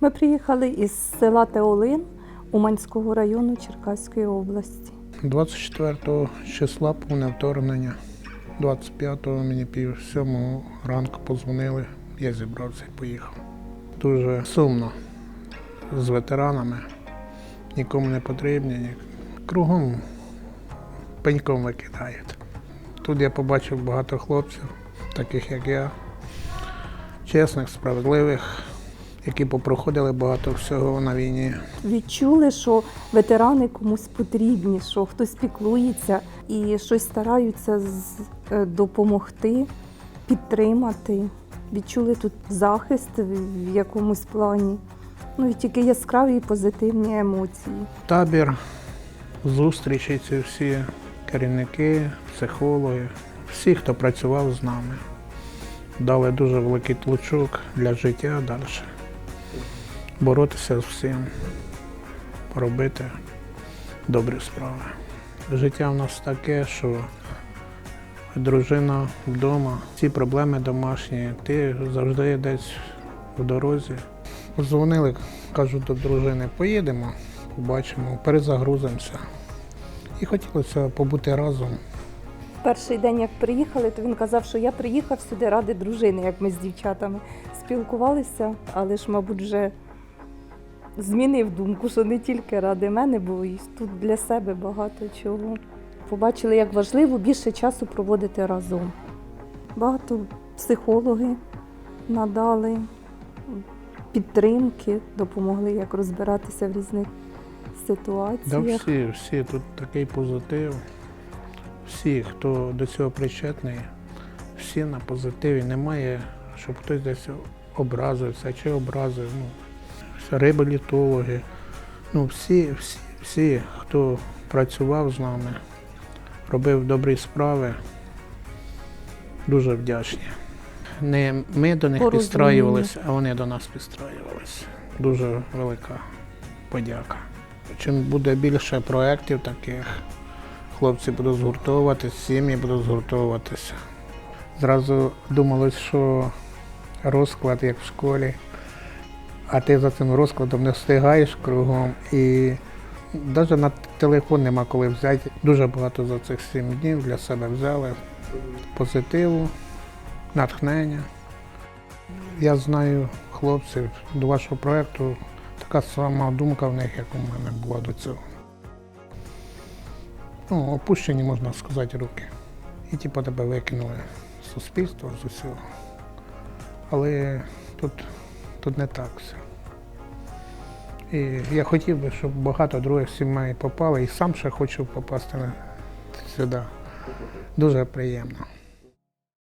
Ми приїхали із села Теолин Уманського району Черкаської області. 24 числа повне вторгнення. 25-го мені пів сьомого ранку позвонили. Я зібрався і поїхав. Дуже сумно з ветеранами. Нікому не потрібні. ні- Кругом пеньком викидають. Тут я побачив багато хлопців, таких як я, чесних, справедливих, які попроходили багато всього на війні. Відчули, що ветерани комусь потрібні, що хтось піклується і щось стараються е, допомогти, підтримати. Відчули тут захист в в якомусь плані. Ну і тільки яскраві і позитивні емоції. Табір, зустрічі ці всі керівники, психологи, всі, хто працював з нами, дали дуже великий тлучок для життя далі. Боротися з всім, робити добрі справи. Життя в нас таке, що дружина вдома, ці проблеми домашні, ти завжди десь в дорозі. Дзвонили, кажуть до дружини, поїдемо, побачимо, перезагрузимося. І хотілося побути разом. Перший день, як приїхали, то він казав, що я приїхав сюди ради дружини, як ми з дівчатами спілкувалися, але ж, мабуть, вже змінив думку, що не тільки ради мене, бо і тут для себе багато чого. Побачили, як важливо більше часу проводити разом. Багато психологи надали підтримки, допомогли як розбиратися в різних Да ситуаціях. всі, всі тут такий позитив. Всі, хто до цього причетний, всі на позитиві. Немає, щоб хтось десь образився чи образив. Ну, реабілітологи. Ну, всі, всі, всі, хто працював з нами, робив добрі справи, дуже вдячні. Не ми до них підстраювалися, а вони до нас підстраювалися. Дуже велика подяка. Чим буде більше проєктів таких, хлопці будуть згуртовуватися, сім'ї будуть згуртовуватися. Зразу думалось, що розклад як в школі, а ти за цим розкладом не встигаєш кругом. І навіть на телефон нема коли взяти. Дуже багато за цих сім днів для себе взяли позитиву, натхнення. Я знаю хлопців до вашого проєкту така сама думка в них, як у мене була до цього. Ну, опущені, можна сказати, руки. І типу тебе викинули з суспільства, з усього. Але тут, тут не так все. І я хотів би, щоб багато других сімей попали, і сам ще хочу попасти сюди. Дуже приємно.